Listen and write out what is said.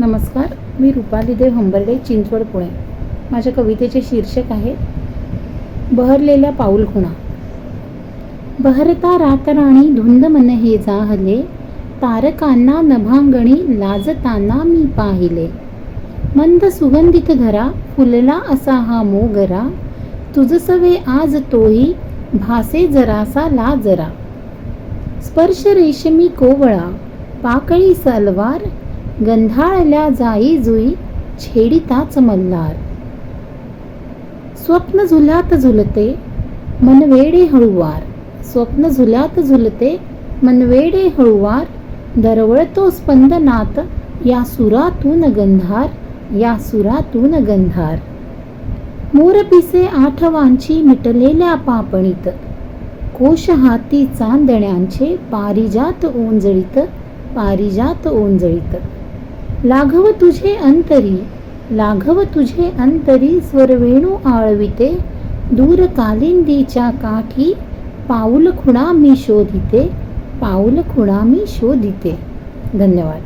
नमस्कार मी रुपाली देव हंबर्डे चिंचवड पुणे. माझ्या कवितेचे शीर्षक आहे बहरलेल्या पाऊलखुणा बहरता रातराणी धुंद मन हे जाहले तारकांना नभांगणी लाजताना मी पाहिले. मंद सुगंधित धरा फुलला असा हा मोगरा. तुझसवे आज तोही भासे जरासा लाजरा. स्पर्श रेशमी कोवळा पाकळी सलवार गंधाळल्या जाई जुई छेडिताच मल्हार. स्वप्न झुल्यात झुलते मनवेडे हळुवार. स्वप्न झुल्यात झुलते मनवेडे हळुवार. दरवळतो स्पंदनात या सुरातून गंधार या सुरातून गंधार. मोरपिसे आठवांची मिटलेल्या पापणीत कोश हाती चांदण्यांचे पारिजात ओंजळीत पारिजात ओंजळीत. लाघव तुझे अंतरी लाघव तुझे अंतरी स्वरवेणू आळविते दूर कालिंदीच्या काठी पाऊल खुणा मी शोधिते पाऊल खुणा मी शोधिते. धन्यवाद.